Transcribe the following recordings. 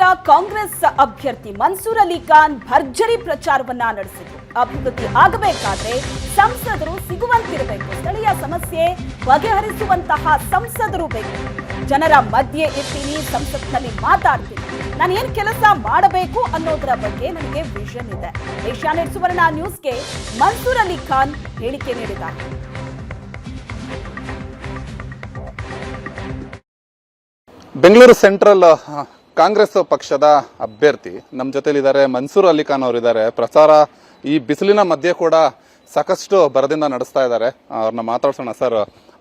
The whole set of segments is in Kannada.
ಕ್ಷೇತ್ರ ಕಾಂಗ್ರೆಸ್ ಅಭ್ಯರ್ಥಿ ಮನ್ಸೂರ್ ಅಲಿ ಖಾನ್ ಭರ್ಜರಿ ಪ್ರಚಾರವನ್ನ ನಡೆಸಿದ್ರು. ಅಭಿವೃದ್ಧಿ ಆಗಬೇಕಾದ್ರೆ ಸಂಸದರು ಸಿಗುವಂತಿರಬೇಕು. ಸ್ಥಳೀಯ ಸಮಸ್ಯೆ ಬಗೆಹರಿಸುವಂತಹ ಸಂಸದರು ಬೇಕು. ಜನರ ಮಧ್ಯೆ ಇರ್ತೀನಿ, ಸಂಸತ್ನಲ್ಲಿ ಮಾತಾಡ್ತೀನಿ. ನಾನು ಏನ್ ಕೆಲಸ ಮಾಡಬೇಕು ಅನ್ನೋದರ ಬಗ್ಗೆ ನನಗೆ ವಿಷನ್ ಇದೆ. ಏಷ್ಯಾನೆಟ್ ಸುವರ್ಣ ನ್ಯೂಸ್ಗೆ ಮನ್ಸೂರ್ ಅಲಿ ಖಾನ್ ಹೇಳಿಕೆ ನೀಡಿದ್ದಾರೆ. ಬೆಂಗಳೂರು ಸೆಂಟ್ರಲ್ ಕಾಂಗ್ರೆಸ್ ಪಕ್ಷದ ಅಭ್ಯರ್ಥಿ ನಮ್ಮ ಜೊತೆಲಿದ್ದಾರೆ ಮನ್ಸೂರ್ ಅಲಿ ಖಾನ್ ಅವರಿದ್ದಾರೆ. ಪ್ರಚಾರ ಈ ಬಿಸಿಲಿನ ಮಧ್ಯೆ ಕೂಡ ಸಾಕಷ್ಟು ಬರದಿಂದ ನಡೆಸ್ತಾ ಇದ್ದಾರೆ. ಅವ್ರನ್ನ ಮಾತಾಡ್ಸೋಣ ಸರ್.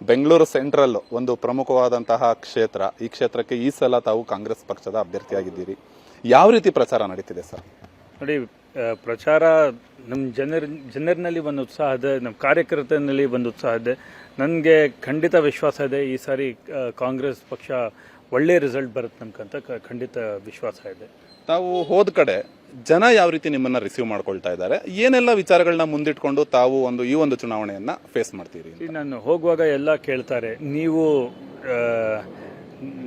ಬೆಂಗಳೂರು ಸೆಂಟ್ರಲ್ ಒಂದು ಪ್ರಮುಖವಾದಂತಹ ಕ್ಷೇತ್ರ. ಈ ಕ್ಷೇತ್ರಕ್ಕೆ ಈ ಸಲ ತಾವು ಕಾಂಗ್ರೆಸ್ ಪಕ್ಷದ ಅಭ್ಯರ್ಥಿಯಾಗಿದ್ದೀರಿ. ಯಾವ ರೀತಿ ಪ್ರಚಾರ ನಡೀತಿದೆ ಸರ್? ನೋಡಿ ಪ್ರಚಾರ ನಮ್ಮ ಜನರ, ಜನರಿನಲ್ಲಿ ಒಂದು ಉತ್ಸಾಹ ಇದೆ ನಮ್ಮ ಕಾರ್ಯಕರ್ತನಲ್ಲಿ ಒಂದು ಉತ್ಸಾಹ ಇದೆ. ನನಗೆ ಖಂಡಿತ ವಿಶ್ವಾಸ ಇದೆ ಈ ಸಾರಿ ಕಾಂಗ್ರೆಸ್ ಪಕ್ಷ ಒಳ್ಳೆ ರಿಸಲ್ಟ್ ಬರುತ್ತೆ ನಮ್ಗಂತ ಕ- ಖಂಡಿತ ವಿಶ್ವಾಸ ಇದೆ. ತಾವು ಹೋದ ಕಡೆ ಜನ ಯಾವ ರೀತಿ ನಿಮ್ಮನ್ನ ರಿಸೀವ್ ಮಾಡ್ಕೊಳ್ತಾ ಇದ್ದಾರೆ? ಏನೆಲ್ಲ ವಿಚಾರಗಳನ್ನ ಮುಂದಿಟ್ಕೊಂಡು ತಾವು ಒಂದು ಈ ಒಂದು ಚುನಾವಣೆಯನ್ನ ಫೇಸ್ ಮಾಡ್ತೀರಿ ನಾನು ಹೋಗುವಾಗ ಎಲ್ಲ ಕೇಳ್ತಾರೆ ನೀವು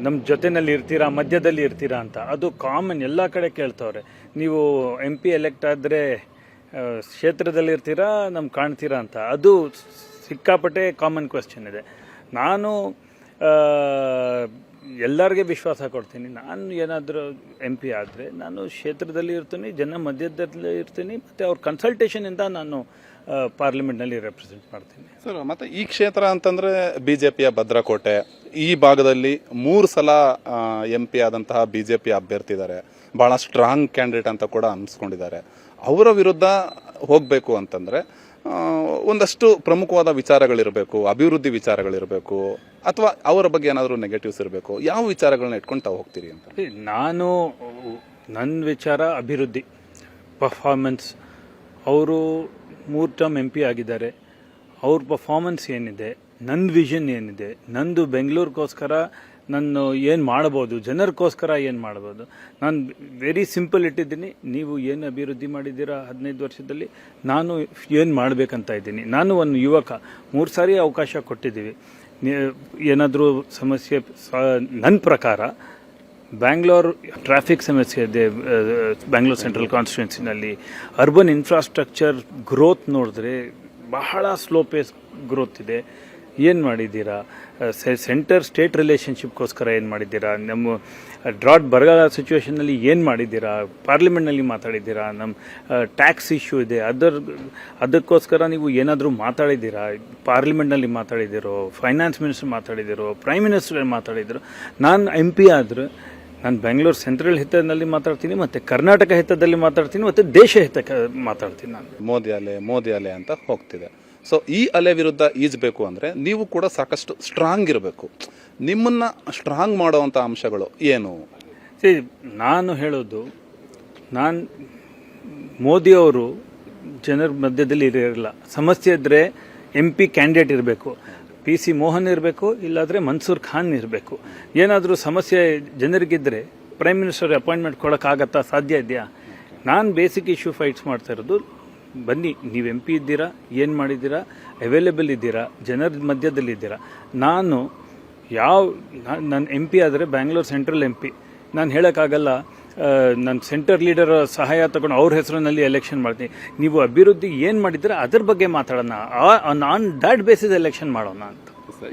ನಮ್ಮ ಜೊತೆನಲ್ಲಿ ಇರ್ತೀರಾ ಮಧ್ಯದಲ್ಲಿ ಇರ್ತೀರಾ ಅಂತ. ಅದು ಕಾಮನ್ ಎಲ್ಲ ಕಡೆ ಕೇಳ್ತವ್ರೆ. ನೀವು ಎಂ ಪಿ ಎಲೆಕ್ಟ್ ಆದರೆ ಕ್ಷೇತ್ರದಲ್ಲಿ ಇರ್ತೀರಾ ನಮ್ಗೆ ಕಾಣ್ತೀರಾ ಅಂತ. ಅದು ಸಿಕ್ಕಾಪಟ್ಟೆ ಕಾಮನ್ ಕ್ವೆಶ್ಚನ್ ಇದೆ. ನಾನು ಆ, ಎಲ್ಲರಿಗೆ ವಿಶ್ವಾಸ ಕೊಡ್ತೀನಿ. ನಾನು ಏನಾದರೂ ಎಂ ಪಿ ಆದರೆ ನಾನು ಕ್ಷೇತ್ರದಲ್ಲಿ ಇರ್ತೀನಿ, ಜನ ಮಧ್ಯದಲ್ಲಿ ಇರ್ತೀನಿ, ಮತ್ತು ಅವ್ರ ಕನ್ಸಲ್ಟೇಷನಿಂದ ನಾನು ಪಾರ್ಲಿಮೆಂಟ್ನಲ್ಲಿ ರೆಪ್ರೆಸೆಂಟ್ ಮಾಡ್ತೀನಿ. ಸರ್, ಮತ್ತು ಈ ಕ್ಷೇತ್ರ ಅಂತಂದರೆ ಬಿ ಜೆ ಪಿಯ ಭದ್ರಕೋಟೆ. ಈ ಭಾಗದಲ್ಲಿ ಮೂರು ಸಲ ಎಂ ಪಿ ಆದಂತಹ ಬಿ ಜೆ ಪಿ ಅಭ್ಯರ್ಥಿ ಇದ್ದಾರೆ ಭಾಳ ಸ್ಟ್ರಾಂಗ್ ಕ್ಯಾಂಡಿಡೇಟ್ ಅಂತ ಕೂಡ ಅನ್ಸ್ಕೊಂಡಿದ್ದಾರೆ. ಅವರ ವಿರುದ್ಧ ಹೋಗಬೇಕು ಅಂತಂದ್ರೆ ಒಂದಷ್ಟು ಪ್ರಮುಖವಾದ ವಿಚಾರಗಳಿರಬೇಕು, ಅಭಿವೃದ್ಧಿ ವಿಚಾರಗಳಿರಬೇಕು, ಅಥವಾ ಅವರ ಬಗ್ಗೆ ಏನಾದರೂ ನೆಗೆಟಿವ್ಸ್ ಇರಬೇಕು, ಯಾವ ವಿಚಾರಗಳನ್ನ ಇಟ್ಕೊಂಡು ತಾವು ಹೋಗ್ತೀರಿ ಅಂತ? ನಾನು ನನ್ನ ವಿಚಾರ ಅಭಿವೃದ್ಧಿ ಪರ್ಫಾರ್ಮೆನ್ಸ್ ಅವರು ಮೂರು ಟರ್ಮ್ ಎಂ ಪಿ ಆಗಿದ್ದಾರೆ. ಅವ್ರ ಪರ್ಫಾರ್ಮೆನ್ಸ್ ಏನಿದೆ ನನ್ನ ವಿಷನ್ ಏನಿದೆ, ನಂದು ಬೆಂಗಳೂರಿಗೋಸ್ಕರ ನಾನು ಏನು ಮಾಡ್ಬೋದು ಜನರಿಗೋಸ್ಕರ ಏನು ಮಾಡ್ಬೋದು ನಾನು ವೆರಿ ಸಿಂಪಲ್ ಇಟ್ಟಿದ್ದೀನಿ. ನೀವು ಏನು ಅಭಿವೃದ್ಧಿ ಮಾಡಿದ್ದೀರಾ ಹದಿನೈದು ವರ್ಷದಲ್ಲಿ? ನಾನು ಏನು ಮಾಡಬೇಕಂತ ಇದ್ದೀನಿ. ನಾನು ಒಂದು ಯುವಕ. ಮೂರು ಸಾರಿ ಅವಕಾಶ ಕೊಟ್ಟಿದ್ದೀವಿ. ಏನಾದರೂ ಸಮಸ್ಯೆ ನನ್ನ ಪ್ರಕಾರ ಬ್ಯಾಂಗ್ಳೂರ್ ಟ್ರಾಫಿಕ್ ಸಮಸ್ಯೆ ಇದೆ ಬ್ಯಾಂಗ್ಳೂರ್ ಸೆಂಟ್ರಲ್ ಕಾನ್ಸ್ಟಿಟ್ಯೂನ್ಸಿನಲ್ಲಿ ಅರ್ಬನ್ ಇನ್ಫ್ರಾಸ್ಟ್ರಕ್ಚರ್ ಗ್ರೋತ್ ನೋಡಿದ್ರೆ ಬಹಳ ಸ್ಲೋ ಪೇಸ್ ಗ್ರೋತ್ ಇದೆ. ಏನು ಮಾಡಿದ್ದೀರಾ? ಸೆಂಟರ್ ಸ್ಟೇಟ್ ರಿಲೇಷನ್ಶಿಪ್ಗೋಸ್ಕರ ಏನು ಮಾಡಿದ್ದೀರಾ? ನಮ್ಮ ಡ್ರಾಟ್ ಬರಗಾಲ ಸಿಚುವೇಷನಲ್ಲಿ ಏನು ಮಾಡಿದ್ದೀರಾ? ಪಾರ್ಲಿಮೆಂಟ್ನಲ್ಲಿ ಮಾತಾಡಿದ್ದೀರಾ? ನಮ್ಮ ಟ್ಯಾಕ್ಸ್ ಇಶ್ಯೂ ಇದೆ. ಅದರ, ಅದಕ್ಕೋಸ್ಕರ ನೀವು ಏನಾದರೂ ಮಾತಾಡಿದ್ದೀರಾ? ಪಾರ್ಲಿಮೆಂಟ್ನಲ್ಲಿ ಮಾತಾಡಿದ್ದೀರೋ ಫೈನಾನ್ಸ್ ಮಿನಿಸ್ಟರ್ ಮಾತಾಡಿದ್ದೀರೋ ಪ್ರೈಮ್ ಮಿನಿಸ್ಟರ್ ಮಾತಾಡಿದ್ದೀರೋ ನಾನು ಎಂ ಪಿ ಆದರೂ, ನಾನು ಬೆಂಗಳೂರು ಸೆಂಟ್ರಲ್ ಹಿತದಲ್ಲಿ ಮಾತಾಡ್ತೀನಿ, ಮತ್ತು ಕರ್ನಾಟಕ ಹಿತದಲ್ಲಿ ಮಾತಾಡ್ತೀನಿ, ಮತ್ತು ದೇಶ ಹಿತಕ್ಕೆ ಮಾತಾಡ್ತೀನಿ ನಾನು. ಮೋದಿ ಅಲೆ ಮೋದಿ ಅಲೆ ಅಂತ ಹೋಗ್ತಿದೆ. ಸೊ ಈ ಅಲೆ ವಿರುದ್ಧ ಈಜಬೇಕು ಅಂದರೆ ನೀವು ಕೂಡ ಸಾಕಷ್ಟು ಸ್ಟ್ರಾಂಗ್ ಇರಬೇಕು. ನಿಮ್ಮನ್ನು ಸ್ಟ್ರಾಂಗ್ ಮಾಡುವಂಥ ಅಂಶಗಳು ಏನು? See, ನಾನು ಹೇಳೋದು ನಾನು ಮೋದಿಯವರು ಜನರ ಮಧ್ಯದಲ್ಲಿ ಇರಲಿಲ್ಲ ಸಮಸ್ಯೆ ಇದ್ದರೆ ಎಂ ಪಿ ಕ್ಯಾಂಡಿಡೇಟ್ ಇರಬೇಕು. ಪಿ ಸಿ ಮೋಹನ್ ಇರಬೇಕು ಇಲ್ಲಾದರೆ ಮನ್ಸೂರ್ ಖಾನ್ ಇರಬೇಕು. ಏನಾದರೂ ಸಮಸ್ಯೆ ಜನರಿಗಿದ್ದರೆ ಪ್ರೈಮ್ ಮಿನಿಸ್ಟರ್ ಅಪಾಯಿಂಟ್ಮೆಂಟ್ ಕೊಡೋಕ್ಕಾಗತ್ತಾ ಸಾಧ್ಯ ಇದೆಯಾ? ನಾನು ಬೇಸಿಕ್ ಇಶ್ಯೂ ಫೈಟ್ಸ್ ಮಾಡ್ತಾ ಇರೋದು ಬನ್ನಿ ನೀವು ಎಂ ಪಿ ಇದ್ದೀರಾ ಏನು ಮಾಡಿದ್ದೀರಾ ಅವೈಲೇಬಲ್ ಇದ್ದೀರಾ ಜನರ ಮಧ್ಯದಲ್ಲಿದ್ದೀರಾ ನಾನು ಯಾವ ನಾನು ಎಂ ಪಿ ಆದರೆ ಬ್ಯಾಂಗ್ಳೂರ್ ಸೆಂಟ್ರಲ್ ಎಂ ಪಿ ನಾನು ಹೇಳೋಕ್ಕಾಗಲ್ಲ ನಾನು ಸೆಂಟರ್ ಲೀಡರ್ ಸಹಾಯ ತಗೊಂಡು ಅವ್ರ ಹೆಸರಿನಲ್ಲಿ ಎಲೆಕ್ಷನ್ ಮಾಡ್ತೀನಿ. ನೀವು ಅಭಿವೃದ್ಧಿ ಏನು ಮಾಡಿದ್ರೆ ಅದ್ರ ಬಗ್ಗೆ ಮಾತಾಡೋಣ. ಆನ್ ದ್ಯಾಟ್ ಬೇಸಿಸ್ ಎಲೆಕ್ಷನ್ ಮಾಡೋಣ ಅಂತ.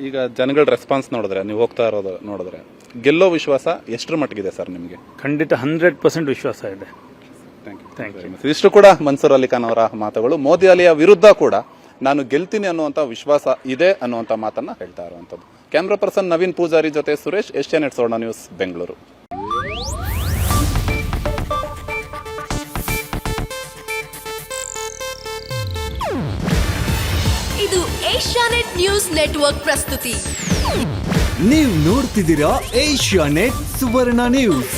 ಈಗ ಜನಗಳ ರೆಸ್ಪಾನ್ಸ್ ನೋಡಿದ್ರೆ ನೀವು ಹೋಗ್ತಾ ಇರೋದು ನೋಡಿದ್ರೆ ಗೆಲ್ಲೋ ವಿಶ್ವಾಸ ಎಷ್ಟರ ಮಟ್ಟಿಗಿದೆ ಸರ್ ನಿಮಗೆ? ಖಂಡಿತ ಹಂಡ್ರೆಡ್ ಪರ್ಸೆಂಟ್ ವಿಶ್ವಾಸ ಇದೆ. ಇಷ್ಟು ಕೂಡ ಮನ್ಸೂರ್ ಅಲಿ ಖಾನ್ ಅವರ ಮಾತುಗಳು. ಮೋದಿ ಅಲಿಯ ವಿರುದ್ಧ ಕೂಡ ನಾನು ಗೆಲ್ತೀನಿ ಅನ್ನುವಂತ ವಿಶ್ವಾಸ ಇದೆ ಅನ್ನುವಂತ ಮಾತನ್ನ ಹೇಳ್ತಾ ಇರುವಂತದ್ದು. ಕ್ಯಾಮ್ರಾ ಪರ್ಸನ್ ನವೀನ್ ಪೂಜಾರಿ ಜೊತೆ ಸುರೇಶ್ ಏಷ್ಯಾನೆಟ್ ಸೋರ್ಣ ನ್ಯೂಸ್ ಬೆಂಗಳೂರು ಇದು ಏಷ್ಯಾನೆಟ್ ನ್ಯೂಸ್ ನೆಟ್ವರ್ಕ್ ಪ್ರಸ್ತುತಿ. ನೀವು ನೋಡ್ತಿದ್ದೀರಾ ಏಷ್ಯಾ ನೆಟ್ ಸುವರ್ಣ ನ್ಯೂಸ್